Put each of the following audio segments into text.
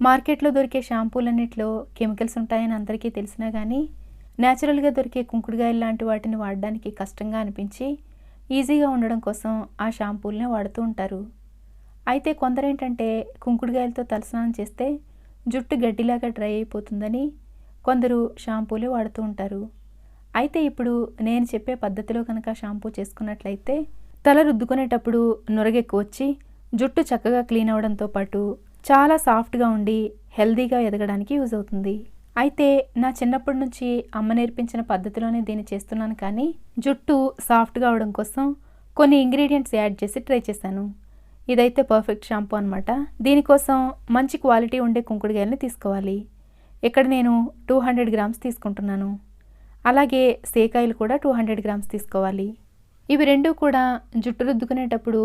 మార్కెట్లో దొరికే షాంపూలన్నిట్లో కెమికల్స్ ఉంటాయని అందరికీ తెలిసినా కానీ న్యాచురల్గా దొరికే కుంకుడుగాయలు లాంటి వాటిని వాడడానికి కష్టంగా అనిపించి ఈజీగా ఉండడం కోసం ఆ షాంపూలనే వాడుతూ ఉంటారు. అయితే కొందరేంటంటే కుంకుడుగాయలతో తలస్నానం చేస్తే జుట్టు గడ్డిలాగా డ్రై అయిపోతుందని కొందరు షాంపూలే వాడుతూ ఉంటారు. అయితే ఇప్పుడు నేను చెప్పే పద్ధతిలో కనుక షాంపూ చేసుకున్నట్లయితే తల రుద్దుకునేటప్పుడు నురగెక్కువ వచ్చి జుట్టు చక్కగా క్లీన్ అవడంతో పాటు చాలా సాఫ్ట్గా ఉండి హెల్దీగా ఎదగడానికి యూజ్ అవుతుంది. అయితే నా చిన్నప్పటి నుంచి అమ్మ నేర్పించిన పద్ధతిలోనే దీన్ని చేస్తున్నాను కానీ జుట్టు సాఫ్ట్గా అవడం కోసం కొన్ని ఇంగ్రీడియంట్స్ యాడ్ చేసి ట్రై చేశాను. ఇదైతే పర్ఫెక్ట్ షాంపూ అనమాట దీనికోసం మంచి క్వాలిటీ ఉండే కుంకుడుగాయలని తీసుకోవాలి. ఇక్కడ నేను టూ హండ్రెడ్ గ్రామ్స్ తీసుకుంటున్నాను. అలాగే సేకాయలు కూడా టూ హండ్రెడ్ గ్రామ్స్ తీసుకోవాలి. ఇవి రెండు కూడా జుట్టు రుద్దుకునేటప్పుడు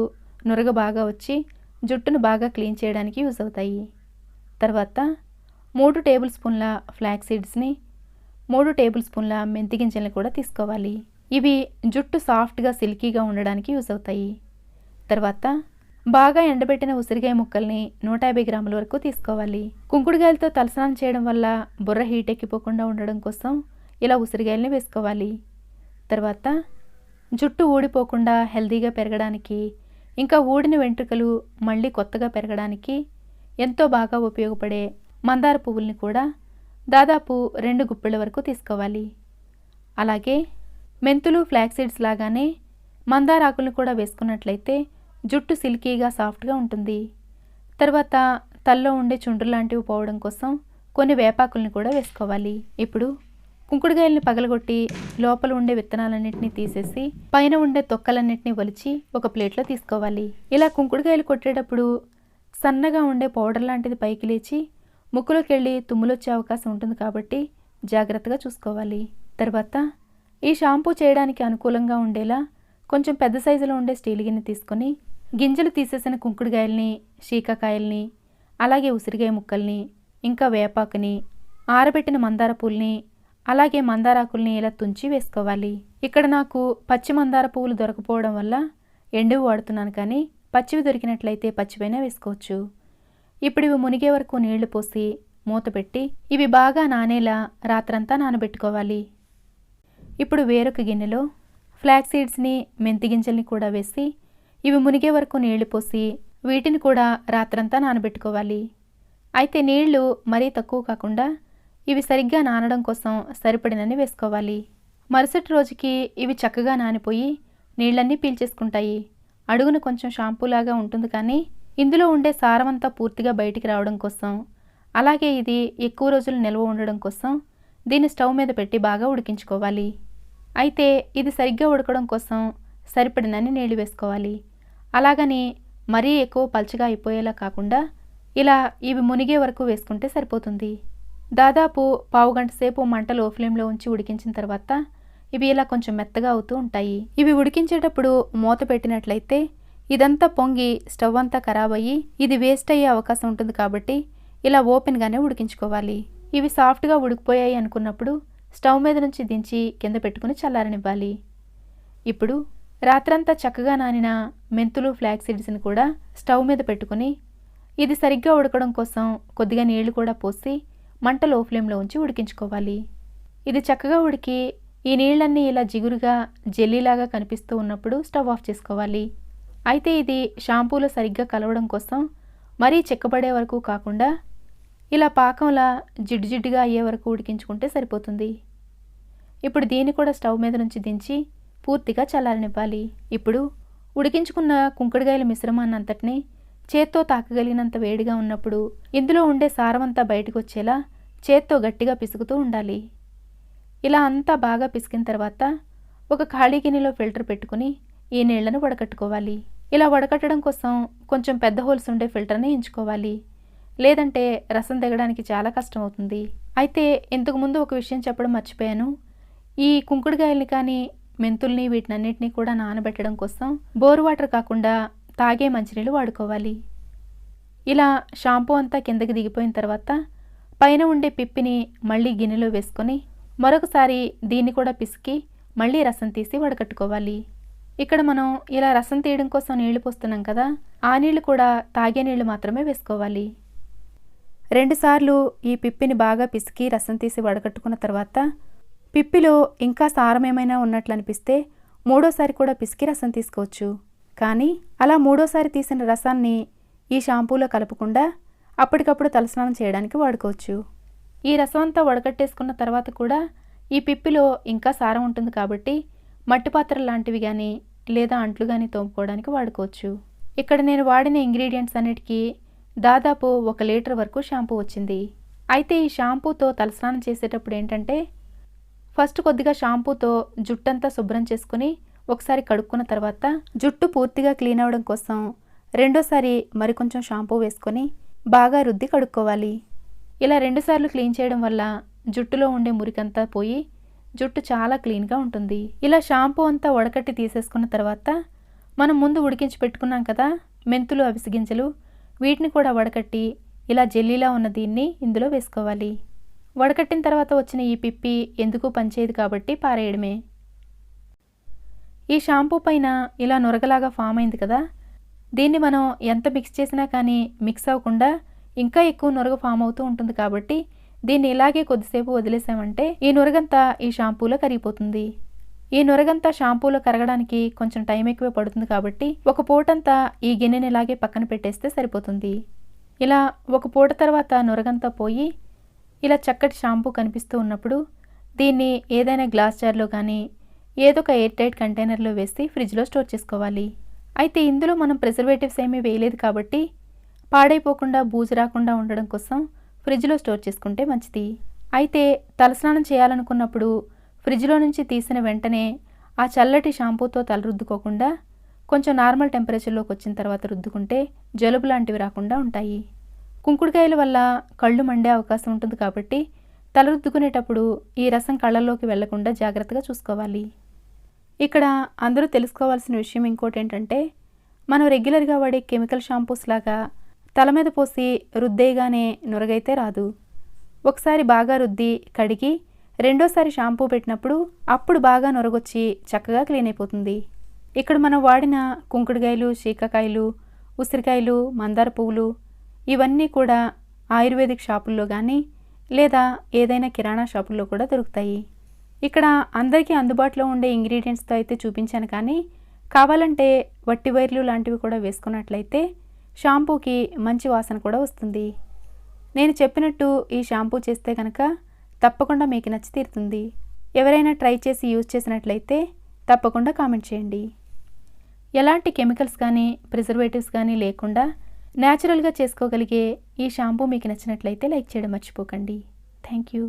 నురగ బాగా వచ్చి జుట్టును బాగా క్లీన్ చేయడానికి యూజ్ అవుతాయి. తర్వాత మూడు టేబుల్ స్పూన్ల ఫ్లాక్ సీడ్స్ని మూడు టేబుల్ స్పూన్ల మెంతి గింజలను కూడా తీసుకోవాలి. ఇవి జుట్టు సాఫ్ట్గా సిల్కీగా ఉండడానికి యూజ్ అవుతాయి. తర్వాత బాగా ఎండబెట్టిన ఉసిరికాయ ముక్కల్ని నూట యాభై గ్రాముల వరకు తీసుకోవాలి. కుంకుడుగాయలతో తలస్నానం చేయడం వల్ల బుర్ర హీట్ ఎక్కిపోకుండా ఉండడం కోసం ఇలా ఉసిరికాయల్ని వేసుకోవాలి. తర్వాత జుట్టు ఊడిపోకుండా హెల్తీగా పెరగడానికి ఇంకా ఊడిన వెంట్రుకలు మళ్ళీ కొత్తగా పెరగడానికి ఎంతో బాగా ఉపయోగపడే మందార పువ్వుల్ని కూడా దాదాపు రెండు గుప్పిళ్ళ వరకు తీసుకోవాలి. అలాగే మెంతులు ఫ్లాక్సీడ్స్ లాగానే మందార ఆకులను కూడా వేసుకున్నట్లయితే జుట్టు సిల్కీగా సాఫ్ట్గా ఉంటుంది. తర్వాత తల్లో ఉండే చుండ్రు లాంటివి పోవడం కోసం కొన్ని వేపాకుల్ని కూడా వేసుకోవాలి. ఇప్పుడు కుంకుడుగాయల్ని పగలగొట్టి లోపల ఉండే విత్తనాలన్నింటినీ తీసేసి పైన ఉండే తొక్కలన్నింటినీ ఒలిచి ఒక ప్లేట్లో తీసుకోవాలి. ఇలా కుంకుడుగాయలు కొట్టేటప్పుడు సన్నగా ఉండే పౌడర్ లాంటిది పైకి లేచి ముక్కులోకి వెళ్ళి తుమ్ములొచ్చే అవకాశం ఉంటుంది కాబట్టి జాగ్రత్తగా చూసుకోవాలి. తర్వాత ఈ షాంపూ చేయడానికి అనుకూలంగా ఉండేలా కొంచెం పెద్ద సైజులో ఉండే స్టీల్ గిన్నె తీసుకొని గింజలు తీసేసిన కుంకుడుగాయల్ని శీకాకాయల్ని అలాగే ఉసిరికాయ ముక్కల్ని ఇంకా వేపాకుని ఆరబెట్టిన మందార పూల్ని అలాగే మందారాకుల్ని ఇలా తుంచి వేసుకోవాలి. ఇక్కడ నాకు పచ్చి మందార పువ్వులు దొరకపోవడం వల్ల ఎండువి వాడుతున్నాను కానీ పచ్చివి దొరికినట్లయితే పచ్చివైనా వేసుకోవచ్చు. ఇప్పుడు ఇవి మునిగే వరకు నీళ్ళు పోసి మూత పెట్టి ఇవి బాగా నానేలా రాత్రంతా నానబెట్టుకోవాలి. ఇప్పుడు వేరొక గిన్నెలో ఫ్లాక్ సీడ్స్ని మెంతి గింజల్ని కూడా వేసి ఇవి మునిగే వరకు నీళ్ళు పోసి వీటిని కూడా రాత్రంతా నానబెట్టుకోవాలి. అయితే నీళ్ళు మరీ తక్కువ కాకుండా ఇవి సరిగ్గా నానడం కోసం సరిపడినన్ని వేసుకోవాలి. మరుసటి రోజుకి ఇవి చక్కగా నానిపోయి నీళ్ళన్నీ పీల్చేసుకుంటాయి. అడుగున కొంచెం షాంపూలాగా ఉంటుంది కానీ ఇందులో ఉండే సారమంతా పూర్తిగా బయటికి రావడం కోసం అలాగే ఇది ఎక్కువ రోజులు నిల్వ ఉండడం కోసం దీన్ని స్టవ్ మీద పెట్టి బాగా ఉడికించుకోవాలి. అయితే ఇది సరిగ్గా ఉడకడం కోసం సరిపడినన్ని నీళ్ళు వేసుకోవాలి. అలాగని మరీ ఎక్కువ పల్చగా అయిపోయేలా కాకుండా ఇలా ఇవి మునిగే వరకు వేసుకుంటే సరిపోతుంది. దాదాపు పావు గంట సేపు మంటలు ఫ్లేమ్లో ఉంచి ఉడికించిన తర్వాత ఇవి ఇలా కొంచెం మెత్తగా అవుతూ ఉంటాయి. ఇవి ఉడికించేటప్పుడు మూత పెట్టినట్లయితే ఇదంతా పొంగి స్టవ్ అంతా ఖరాబ్ అయ్యి ఇది వేస్ట్ అయ్యే అవకాశం ఉంటుంది కాబట్టి ఇలా ఓపెన్గానే ఉడికించుకోవాలి. ఇవి సాఫ్ట్గా ఉడికిపోయాయి అనుకున్నప్పుడు స్టవ్ మీద నుంచి దించి కింద పెట్టుకుని చల్లారనివ్వాలి. ఇప్పుడు రాత్రంతా చక్కగా నానిన మెంతులు ఫ్లాక్ సీడ్స్ని కూడా స్టవ్ మీద పెట్టుకుని ఇది సరిగ్గా ఉడకడం కోసం కొద్దిగా నీళ్ళు కూడా పోసి మంట లో ఫ్లేమ్లో ఉంచి ఉడికించుకోవాలి. ఇది చక్కగా ఉడికి ఈ నీళ్ళన్నీ ఇలా జిగురుగా జెల్లీలాగా కనిపిస్తూ ఉన్నప్పుడు స్టవ్ ఆఫ్ చేసుకోవాలి. అయితే ఇది షాంపూలో సరిగ్గా కలవడం కోసం మరీ చెక్కబడే వరకు కాకుండా ఇలా పాకంలా జిడ్డు జిడ్డుగా అయ్యే వరకు ఉడికించుకుంటే సరిపోతుంది. ఇప్పుడు దీన్ని కూడా స్టవ్ మీద నుంచి దించి పూర్తిగా చల్లారనివ్వాలి. ఇప్పుడు ఉడికించుకున్న కుంకుడుగాయల మిశ్రమాన్నంతటిని చేత్తో తాకగలిగినంత వేడిగా ఉన్నప్పుడు ఇందులో ఉండే సారమంతా బయటకు వచ్చేలా చేత్తో గట్టిగా పిసుకుతూ ఉండాలి. ఇలా అంతా బాగా పిసికిన తర్వాత ఒక ఖాళీ గిన్నెలో ఫిల్టర్ పెట్టుకుని ఈ నీళ్ళను వడకట్టుకోవాలి. ఇలా వడకట్టడం కోసం కొంచెం పెద్ద హోల్స్ ఉండే ఫిల్టర్ని ఎంచుకోవాలి. లేదంటే రసం దిగడానికి చాలా కష్టమవుతుంది. అయితే ఇంతకుముందు ఒక విషయం చెప్పడం మర్చిపోయాను. ఈ కుంకుడుకాయల్ని కానీ మెంతుల్ని వీటినన్నిటినీ కూడా నానబెట్టడం కోసం బోర్ వాటర్ కాకుండా తాగే మంచినీళ్ళు వాడుకోవాలి. ఇలా షాంపూ అంతా కిందకి దిగిపోయిన తర్వాత పైన ఉండే పిప్పిని మళ్ళీ గిన్నెలో వేసుకొని మరొకసారి దీన్ని కూడా పిసికి మళ్ళీ రసం తీసి వడకట్టుకోవాలి. ఇక్కడ మనం ఇలా రసం తీయడం కోసం నీళ్ళు పోస్తున్నాం కదా ఆ నీళ్ళు కూడా తాగే నీళ్ళు మాత్రమే వేసుకోవాలి. రెండుసార్లు ఈ పిప్పిని బాగా పిసికి రసం తీసి వడగట్టుకున్న తర్వాత పిప్పిలో ఇంకా సారం ఏమైనా ఉన్నట్లు అనిపిస్తే మూడోసారి కూడా పిసికి రసం తీసుకోవచ్చు. కానీ అలా మూడోసారి తీసిన రసాన్ని ఈ షాంపూలో కలపకుండా అప్పటికప్పుడు తలస్నానం చేయడానికి వాడుకోవచ్చు. ఈ రసం అంతా వడకట్టేసుకున్న తర్వాత కూడా ఈ పిప్పిలో ఇంకా సారం ఉంటుంది కాబట్టి మట్టి పాత్రలు లాంటివి కానీ లేదా అంట్లు కానీ తోముకోవడానికి వాడుకోవచ్చు. ఇక్కడ నేను వాడిన ఇంగ్రీడియంట్స్ అన్నిటికీ దాదాపు ఒక లీటర్ వరకు షాంపూ వచ్చింది. అయితే ఈ షాంపూతో తలస్నానం చేసేటప్పుడు ఏంటంటే ఫస్ట్ కొద్దిగా షాంపూతో జుట్టంతా శుభ్రం చేసుకుని ఒకసారి కడుక్కున్న తర్వాత జుట్టు పూర్తిగా క్లీన్ అవ్వడం కోసం రెండోసారి మరికొంచెం షాంపూ వేసుకొని బాగా రుద్ది కడుక్కోవాలి. ఇలా రెండుసార్లు క్లీన్ చేయడం వల్ల జుట్టులో ఉండే మురికంతా పోయి జుట్టు చాలా క్లీన్గా ఉంటుంది. ఇలా షాంపూ అంతా వడకట్టి తీసేసుకున్న తర్వాత మనం ముందు ఉడికించి పెట్టుకున్నాం కదా మెంతులు అవిసిగింజలు వీటిని కూడా వడకట్టి ఇలా జెల్లీలా ఉన్న దీన్ని ఇందులో వేసుకోవాలి. వడకట్టిన తర్వాత వచ్చిన ఈ పిప్పి ఎందుకు పనిచేయదు కాబట్టి పారేయడమే. ఈ షాంపూ పైన ఇలా నొరగలాగా ఫామ్ అయింది కదా. దీన్ని మనం ఎంత మిక్స్ చేసినా కానీ మిక్స్ అవ్వకుండా ఇంకా ఎక్కువ నురగ ఫామ్ అవుతూ ఉంటుంది కాబట్టి దీన్ని ఇలాగే కొద్దిసేపు వదిలేసామంటే ఈ నొరగంతా ఈ షాంపూలో కరిగిపోతుంది. ఈ నొరగంతా షాంపూలో కరగడానికి కొంచెం టైం ఎక్కువ పడుతుంది కాబట్టి ఒక పూటంతా ఈ గిన్నెని ఇలాగే పక్కన పెట్టేస్తే సరిపోతుంది. ఇలా ఒక పూట తర్వాత నొరగంతా పోయి ఇలా చక్కటి షాంపూ కనిపిస్తూ ఉన్నప్పుడు దీన్ని ఏదైనా గ్లాస్ జార్లో కానీ ఏదో ఒక ఎయిర్ టైట్ కంటైనర్లో వేసి ఫ్రిడ్జ్లో స్టోర్ చేసుకోవాలి. అయితే ఇందులో మనం ప్రిజర్వేటివ్స్ ఏమీ వేయలేదు కాబట్టి పాడైపోకుండా బూజు రాకుండా ఉండడం కోసం ఫ్రిడ్జ్లో స్టోర్ చేసుకుంటే మంచిది. అయితే తలస్నానం చేయాలనుకున్నప్పుడు ఫ్రిడ్జ్లో నుంచి తీసిన వెంటనే ఆ చల్లటి షాంపూతో తల రుద్దుకోకుండా కొంచెం నార్మల్ టెంపరేచర్లోకి వచ్చిన తర్వాత రుద్దుకుంటే జలుబు లాంటివి రాకుండా ఉంటాయి. కుంకుడుకాయల వల్ల కళ్ళు మండే అవకాశం ఉంటుంది కాబట్టి తల రుద్దుకునేటప్పుడు ఈ రసం కళ్ళల్లోకి వెళ్ళకుండా జాగ్రత్తగా చూసుకోవాలి. ఇక్కడ అందరూ తెలుసుకోవాల్సిన విషయం ఇంకోటి ఏంటంటే మనం రెగ్యులర్గా వాడే కెమికల్ షాంపూస్ లాగా తల మీద పోసి రుద్దేయగానే నురగైతే రాదు. ఒకసారి బాగా రుద్ది కడిగి రెండోసారి షాంపూ పెట్టినప్పుడు అప్పుడు బాగా నొరగొచ్చి చక్కగా క్లీన్ అయిపోతుంది. ఇక్కడ మనం వాడిన కుంకుడుకాయలు శీకాకాయలు ఉసిరికాయలు మందార పువ్వులు ఇవన్నీ కూడా ఆయుర్వేదిక్ షాపుల్లో కానీ లేదా ఏదైనా కిరాణా షాపుల్లో కూడా దొరుకుతాయి. ఇక్కడ అందరికీ అందుబాటులో ఉండే ఇంగ్రీడియంట్స్తో అయితే చూపించాను కానీ కావాలంటే వట్టి వైర్లు లాంటివి కూడా వేసుకున్నట్లయితే షాంపూకి మంచి వాసన కూడా వస్తుంది. నేను చెప్పినట్టు ఈ షాంపూ చేస్తే కనుక తప్పకుండా మీకు నచ్చి తీరుతుంది. ఎవరైనా ట్రై చేసి యూజ్ చేసినట్లయితే తప్పకుండా కామెంట్ చేయండి. ఎలాంటి కెమికల్స్ కానీ ప్రిజర్వేటివ్స్ కానీ లేకుండా న్యాచురల్గా చేసుకోగలిగే ఈ షాంపూ మీకు నచ్చినట్లయితే లైక్ చేయడం మర్చిపోకండి. Thank you.